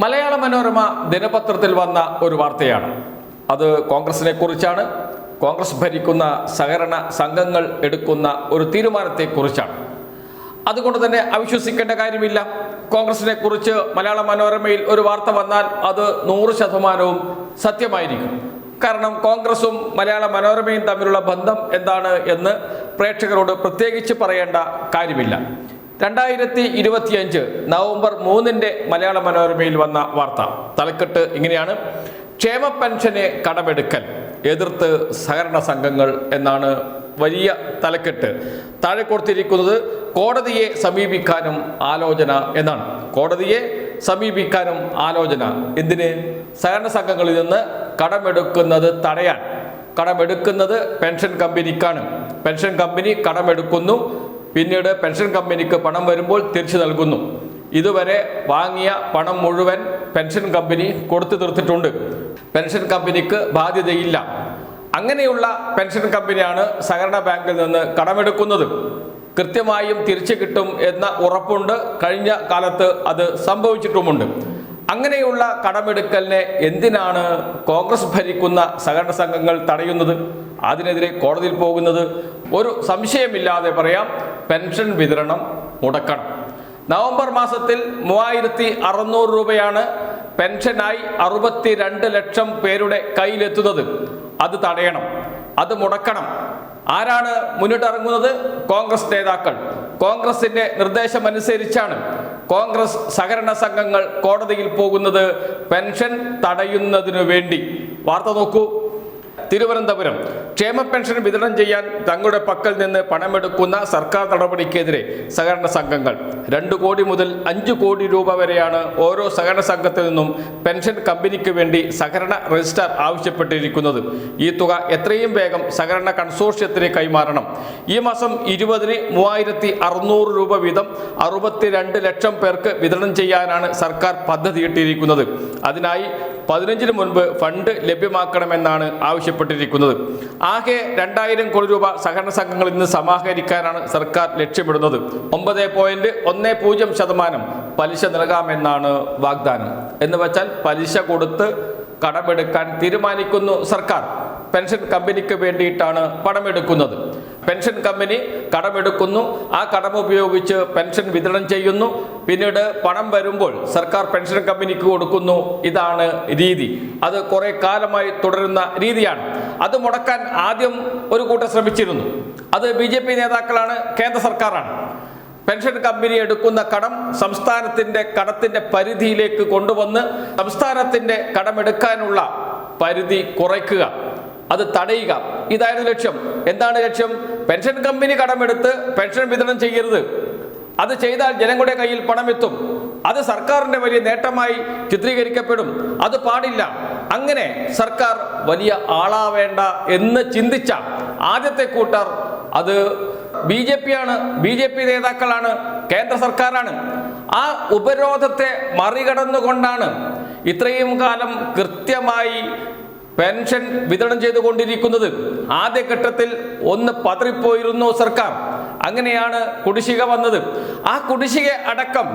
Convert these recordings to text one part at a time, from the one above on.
മലയാള മനോരമ ദിനപത്രത്തിൽ വന്ന ഒരു വാർത്തയാണ്. അത് കോൺഗ്രസിനെ കുറിച്ചാണ്. കോൺഗ്രസ് ഭരിക്കുന്ന സഹകരണ സംഘങ്ങൾ എടുക്കുന്ന ഒരു തീരുമാനത്തെക്കുറിച്ചാണ്. അതുകൊണ്ട് തന്നെ അവിശ്വസിക്കേണ്ട കാര്യമില്ല. കോൺഗ്രസിനെ കുറിച്ച് മലയാള മനോരമയിൽ ഒരു വാർത്ത വന്നാൽ അത് നൂറ് ശതമാനവും സത്യമായിരിക്കും. കാരണം കോൺഗ്രസും മലയാള മനോരമയും തമ്മിലുള്ള ബന്ധം എന്താണ് എന്ന് പ്രേക്ഷകരോട് പ്രത്യേകിച്ച് പറയേണ്ട കാര്യമില്ല. രണ്ടായിരത്തി ഇരുപത്തിയഞ്ച് നവംബർ മൂന്നിന്റെ മലയാള മനോരമയിൽ വന്ന വാർത്ത. തലക്കെട്ട് ഇങ്ങനെയാണ്. ക്ഷേമ പെൻഷന് കടമെടുക്കൽ എതിർത്ത് സഹകരണ സംഘങ്ങൾ എന്നാണ് വലിയ തലക്കെട്ട്. താഴെ കൊടുത്തിരിക്കുന്നത് കോടതിയെ സമീപിക്കാനും ആലോചന എന്നാണ്. കോടതിയെ സമീപിക്കാനും ആലോചന. എന്തിന്? സഹകരണ സംഘങ്ങളിൽ നിന്ന് കടമെടുക്കുന്നത് തടയാൻ. കടമെടുക്കുന്നത് പെൻഷൻ കമ്പനിക്കാണ്. പെൻഷൻ കമ്പനി കടമെടുക്കുന്നു. പിന്നീട് പെൻഷൻ കമ്പനിക്ക് പണം വരുമ്പോൾ തിരിച്ചു നൽകുന്നു. ഇതുവരെ വാങ്ങിയ പണം മുഴുവൻ പെൻഷൻ കമ്പനി കൊടുത്തു തീർത്തിട്ടുണ്ട്. പെൻഷൻ കമ്പനിക്ക് ബാധ്യതയില്ല. അങ്ങനെയുള്ള പെൻഷൻ കമ്പനിയാണ് സഹകരണ ബാങ്കിൽ നിന്ന് കടമെടുക്കുന്നത്. കൃത്യമായും തിരിച്ചു കിട്ടും എന്ന ഉറപ്പുണ്ട്. കഴിഞ്ഞ കാലത്ത് അത് സംഭവിച്ചിട്ടുമുണ്ട്. അങ്ങനെയുള്ള കടമെടുക്കലിനെ എന്തിനാണ് കോൺഗ്രസ് ഭരിക്കുന്ന സഹകരണ സംഘങ്ങൾ തടയുന്നത്? അതിനെതിരെ കോടതിയിൽ പോകുന്നത് ഒരു സംശയമില്ലാതെ പറയാം. പെൻഷൻ വിതരണം മുടക്കണം. നവംബർ മാസത്തിൽ മൂവായിരത്തി അറുന്നൂറ് രൂപയാണ് പെൻഷനായി അറുപത്തി രണ്ട് ലക്ഷം പേരുടെ കയ്യിലെത്തുന്നത്. അത് തടയണം. അത് മുടക്കണം. ആരാണ് മുന്നിട്ടിറങ്ങുന്നത്? കോൺഗ്രസ് നേതാക്കൾ. കോൺഗ്രസിന്റെ നിർദ്ദേശമനുസരിച്ചാണ് കോൺഗ്രസ് സഹകരണ സംഘങ്ങൾ കോടതിയിൽ പോകുന്നത്. പെൻഷൻ തടയുന്നതിനു വേണ്ടി. വാർത്ത നോക്കൂ. തിരുവനന്തപുരം. ക്ഷേമ പെൻഷൻ വിതരണം ചെയ്യാൻ തങ്ങളുടെ പക്കൽ നിന്ന് പണമെടുക്കുന്ന സർക്കാർ നടപടിക്കെതിരെ സഹകരണ സംഘങ്ങൾ. രണ്ട് കോടി മുതൽ അഞ്ച് കോടി രൂപ വരെയാണ് ഓരോ സഹകരണ സംഘത്തിൽ നിന്നും പെൻഷൻ കമ്പനിക്ക് വേണ്ടി സഹകരണ രജിസ്ട്രാർ ആവശ്യപ്പെട്ടിരിക്കുന്നത്. ഈ തുക എത്രയും വേഗം സഹകരണ കൺസോർഷ്യത്തിന് കൈമാറണം. ഈ മാസം ഇരുപതിന് മൂവായിരത്തി അറുന്നൂറ് രൂപ വീതം അറുപത്തിരണ്ട് ലക്ഷം പേർക്ക് വിതരണം ചെയ്യാനാണ് സർക്കാർ പദ്ധതിയിട്ടിരിക്കുന്നത്. അതിനായി പതിനഞ്ചിന് മുൻപ് ഫണ്ട് ലഭ്യമാക്കണമെന്നാണ് ആവശ്യപ്പെട്ടിരിക്കുന്നത്. ആകെ രണ്ടായിരം കോടി രൂപ സഹകരണ സംഘങ്ങളിൽ നിന്ന് സമാഹരിക്കാനാണ് സർക്കാർ ലക്ഷ്യമിടുന്നത്. ഒമ്പത് പോയിന്റ് ഒന്ന് പൂജ്യം ശതമാനം പലിശ നൽകാമെന്നാണ് വാഗ്ദാനം. എന്ന് വെച്ചാൽ പലിശ കൊടുത്ത് കടമെടുക്കാൻ തീരുമാനിക്കുന്നു സർക്കാർ. പെൻഷൻ കമ്പനിക്ക് വേണ്ടിയിട്ടാണ് പണമെടുക്കുന്നത്. Pension company കടമെടുക്കുന്നു. ആ കടം ഉപയോഗിച്ച് പെൻഷൻ വിതരണം ചെയ്യുന്നു. പിന്നീട് പണം വരുമ്പോൾ സർക്കാർ പെൻഷൻ കമ്പനിക്ക് കൊടുക്കുന്നു. ഇതാണ് രീതി. അത് കുറെ കാലമായി തുടരുന്ന രീതിയാണ്. അത് മുടക്കാൻ ആദ്യം ഒരു കൂട്ടം ശ്രമിച്ചിരുന്നു. അത് ബി ജെ പി നേതാക്കളാണ് കേന്ദ്ര സർക്കാരാണ്. പെൻഷൻ കമ്പനി എടുക്കുന്ന കടം സംസ്ഥാനത്തിന്റെ കടത്തിന്റെ പരിധിയിലേക്ക് കൊണ്ടുവന്ന് സംസ്ഥാനത്തിന്റെ കടമെടുക്കാനുള്ള പരിധി കുറയ്ക്കുക. അത് തടയുക. ഇതായിരുന്നു ലക്ഷ്യം. എന്താണ് ലക്ഷ്യം? പെൻഷൻ കമ്പനി കടമെടുത്ത് പെൻഷൻ വിതരണം ചെയ്യരുത്. അത് ചെയ്താൽ ജനങ്ങളുടെ കയ്യിൽ പണമെത്തും. അത് സർക്കാരിന്റെ വലിയ നേട്ടമായി ചിത്രീകരിക്കപ്പെടും. അത് പാടില്ല. അങ്ങനെ സർക്കാർ വലിയ ആളാവേണ്ട എന്ന് ചിന്തിച്ച ആദ്യത്തെ കൂട്ടർ അത് ബി ജെ പി ആണ് ബി ജെ പി നേതാക്കളാണ്. കേന്ദ്ര സർക്കാരാണ്. ആ ഉപരോധത്തെ മറികടന്നുകൊണ്ടാണ് ഇത്രയും കാലം കൃത്യമായി പെൻഷൻ വിതരണം ചെയ്തുകൊണ്ടിരിക്കുന്നത് ആദ്യഘട്ടത്തിൽ ഒന്ന് പതറിപ്പോയിരുന്നു സർക്കാർ. അങ്ങനെയാണ് കുടിശ്ശിക വന്നത്. ആ കുടിശ്ശിക അടക്കം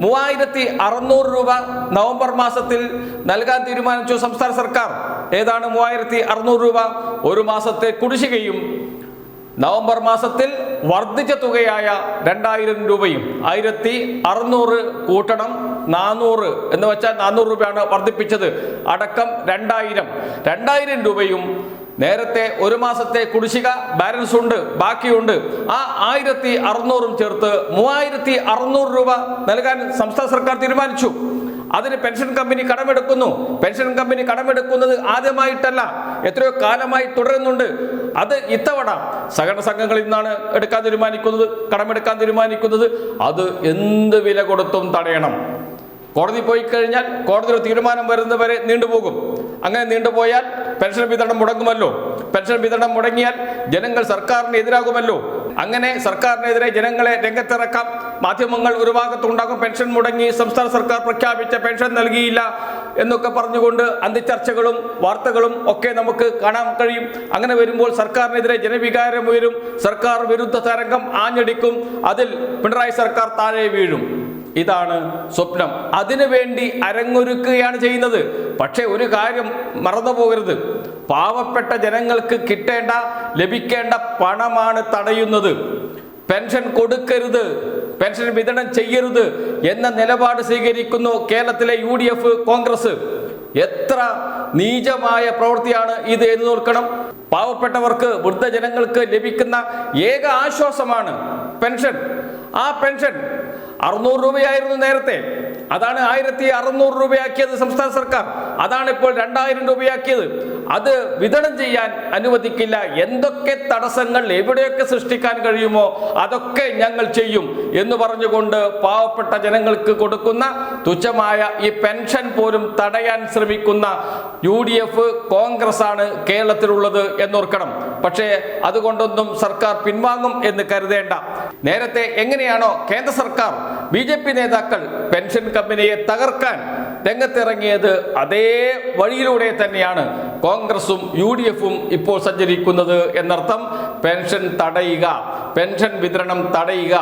മൂവായിരത്തി അറുന്നൂറ് രൂപ നവംബർ മാസത്തിൽ നൽകാൻ തീരുമാനിച്ചു സംസ്ഥാന സർക്കാർ. ഏതാണ് മൂവായിരത്തി അറുന്നൂറ് രൂപ? ഒരു മാസത്തെ കുടിശ്ശികയും നവംബർ മാസത്തിൽ വർദ്ധിച്ച തുകയായ രണ്ടായിരം രൂപയും. ആയിരത്തി അറുന്നൂറ് കൂട്ടണം നാനൂറ് എന്ന് വെച്ചാൽ നാനൂറ് രൂപയാണ് വർദ്ധിപ്പിച്ചത്. അടക്കം രണ്ടായിരം. രണ്ടായിരം രൂപയും നേരത്തെ ഒരു മാസത്തെ കുടിശിക ബാലൻസ് ഉണ്ട് ബാക്കിയുണ്ട്. ആ ആയിരത്തി അറുന്നൂറും ചേർത്ത് മൂവായിരത്തി അറുന്നൂറ് രൂപ നൽകാൻ സംസ്ഥാന സർക്കാർ തീരുമാനിച്ചു. അതിന് പെൻഷൻ കമ്പനി കടമെടുക്കുന്നു. പെൻഷൻ കമ്പനി കടമെടുക്കുന്നത് ആദ്യമായിട്ടല്ല എത്രയോ കാലമായി തുടരുന്നുണ്ട്. അത് ഇത്തവണ സഹകരണ സംഘങ്ങളിൽ നിന്നാണ് എടുക്കാൻ തീരുമാനിക്കുന്നത് കടമെടുക്കാൻ തീരുമാനിക്കുന്നത്. അത് എന്ത് വില കൊടുത്തും തടയണം. കോടതി പോയി കഴിഞ്ഞാൽ കോടതി ഒരു തീരുമാനം വരുന്നവരെ നീണ്ടുപോകും അങ്ങനെ നീണ്ടുപോയാൽ പെൻഷൻ വിതരണം മുടങ്ങുമല്ലോ. പെൻഷൻ വിതരണം മുടങ്ങിയാൽ ജനങ്ങൾ സർക്കാരിന് എതിരാകുമല്ലോ. അങ്ങനെ സർക്കാരിനെതിരെ ജനങ്ങളെ രംഗത്തിറക്കാം. മാധ്യമങ്ങൾ ഒരു ഭാഗത്തുണ്ടാകും പെൻഷൻ മുടങ്ങി സംസ്ഥാന സർക്കാർ പ്രഖ്യാപിച്ച പെൻഷൻ നൽകിയില്ല എന്നൊക്കെ പറഞ്ഞുകൊണ്ട് അന്തിച്ചർച്ചകളും വാർത്തകളും ഒക്കെ നമുക്ക് കാണാൻ കഴിയും. അങ്ങനെ വരുമ്പോൾ സർക്കാരിനെതിരെ ജനവികാരം ഉയരും. സർക്കാർ വിരുദ്ധ തരംഗം ആഞ്ഞടിക്കും. അതിൽ പിണറായി സർക്കാർ താഴെ വീഴും. ഇതാണ് സ്വപ്നം. അതിനുവേണ്ടി അരങ്ങൊരുക്കുകയാണ് ചെയ്യുന്നത്. പക്ഷേ ഒരു കാര്യം മറന്നു പോകരുത്. പാവപ്പെട്ട ജനങ്ങൾക്ക് കിട്ടേണ്ട ലഭിക്കേണ്ട പണമാണ് തടയുന്നത്. പെൻഷൻ കൊടുക്കരുത്. പെൻഷൻ വിതരണം ചെയ്യരുത് എന്ന നിലപാട് സ്വീകരിക്കുന്നു കേരളത്തിലെ യു ഡി എഫ് കോൺഗ്രസ്. എത്ര നീചമായ പ്രവൃത്തിയാണ് ഇത് എന്ന് നോക്കണം പാവപ്പെട്ടവർക്ക് വൃദ്ധജനങ്ങൾക്ക് ലഭിക്കുന്ന ഏക ആശ്വാസമാണ് പെൻഷൻ. ആ പെൻഷൻ അറുന്നൂറ് രൂപയായിരുന്നു നേരത്തെ. അതാണ് ആയിരത്തി അറുന്നൂറ് രൂപയാക്കിയത് സംസ്ഥാന സർക്കാർ. അതാണ് ഇപ്പോൾ രണ്ടായിരം രൂപയാക്കിയത്. അത് വിതരണം ചെയ്യാൻ അനുവദിക്കില്ല. എന്തൊക്കെ തടസ്സങ്ങൾ എവിടെയൊക്കെ സൃഷ്ടിക്കാൻ കഴിയുമോ അതൊക്കെ ഞങ്ങൾ ചെയ്യും എന്ന് പറഞ്ഞുകൊണ്ട് പാവപ്പെട്ട ജനങ്ങൾക്ക് കൊടുക്കുന്ന തുച്ഛമായ ഈ പെൻഷൻ പോലും തടയാൻ ശ്രമിക്കുന്ന യു ഡി എഫ് കോൺഗ്രസ് ആണ് കേരളത്തിലുള്ളത് എന്നോർക്കണം. പക്ഷേ അതുകൊണ്ടൊന്നും സർക്കാർ പിൻവാങ്ങും എന്ന് കരുതേണ്ട. നേരത്തെ എങ്ങനെയാണോ കേന്ദ്ര സർക്കാർ ബി ജെ പി നേതാക്കൾ പെൻഷൻ കമ്പനിയെ തകർക്കാൻ രംഗത്തിറങ്ങിയത് അതേ വഴിയിലൂടെ തന്നെയാണ് കോൺഗ്രസും യു ഡി എഫും ഇപ്പോൾ സഞ്ചരിക്കുന്നത് എന്നർത്ഥം പെൻഷൻ തടയുക പെൻഷൻ വിതരണം തടയുക.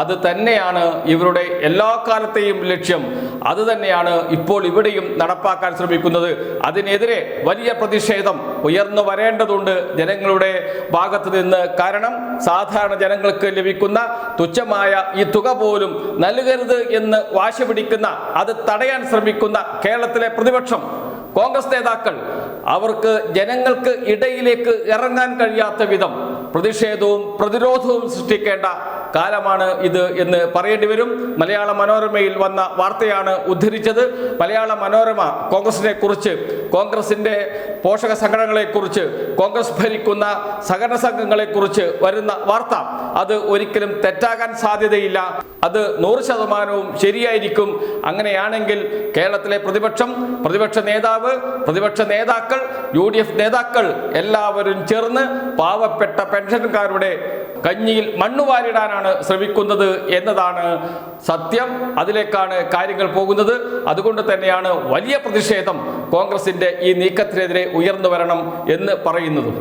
അത് തന്നെയാണ് ഇവരുടെ എല്ലാ കാലത്തെയും ലക്ഷ്യം. അത് തന്നെയാണ് ഇപ്പോൾ ഇവിടെയും നടപ്പാക്കാൻ ശ്രമിക്കുന്നത്. അതിനെതിരെ വലിയ പ്രതിഷേധം ഉയർന്നു വരേണ്ടതുണ്ട് ജനങ്ങളുടെ ഭാഗത്ത് നിന്ന്. കാരണം സാധാരണ ജനങ്ങൾക്ക് ലഭിക്കുന്ന തുച്ഛമായ ഈ തുക പോലും നൽകരുത് എന്ന് വാശി പിടിക്കുന്ന അത് തടയാൻ ശ്രമിക്കുന്ന കേരളത്തിലെ പ്രതിപക്ഷം കോൺഗ്രസ് നേതാക്കൾ അവർക്ക് ജനങ്ങൾക്ക് ഇടയിലേക്ക് ഇറങ്ങാൻ കഴിയാത്ത വിധം പ്രതിഷേധവും പ്രതിരോധവും സൃഷ്ടിക്കേണ്ട കാലമാണ് ഇത് എന്ന് പറയേണ്ടി വരും. മലയാള മനോരമയിൽ വന്ന വാർത്തയാണ് ഉദ്ധരിച്ചത്. മലയാള മനോരമ കോൺഗ്രസിനെ കുറിച്ച് കോൺഗ്രസിന്റെ പോഷക സംഘടനകളെ കുറിച്ച് കോൺഗ്രസ് ഭരിക്കുന്ന സഹകരണ സംഘങ്ങളെ കുറിച്ച് വരുന്ന വാർത്ത. അത് ഒരിക്കലും തെറ്റാകാൻ സാധ്യതയില്ല. അത് നൂറ് ശതമാനവും ശരിയായിരിക്കും. അങ്ങനെയാണെങ്കിൽ കേരളത്തിലെ പ്രതിപക്ഷം പ്രതിപക്ഷ നേതാവ് പ്രതിപക്ഷ നേതാക്കൾ യു നേതാക്കൾ എല്ലാവരും ചേർന്ന് പാവപ്പെട്ട പെൻഷൻകാരുടെ കഞ്ഞിയിൽ മണ്ണുവാരിടാനാണ് ശ്രമിക്കുന്നത് എന്നതാണ് സത്യം. അതിലേക്കാണ് കാര്യങ്ങൾ പോകുന്നത്. അതുകൊണ്ട് തന്നെയാണ് വലിയ പ്രതിഷേധം കോൺഗ്രസിന്റെ ഈ നീക്കത്തിനെതിരെ ഉയർന്നു വരണം എന്ന് പറയുന്നത്.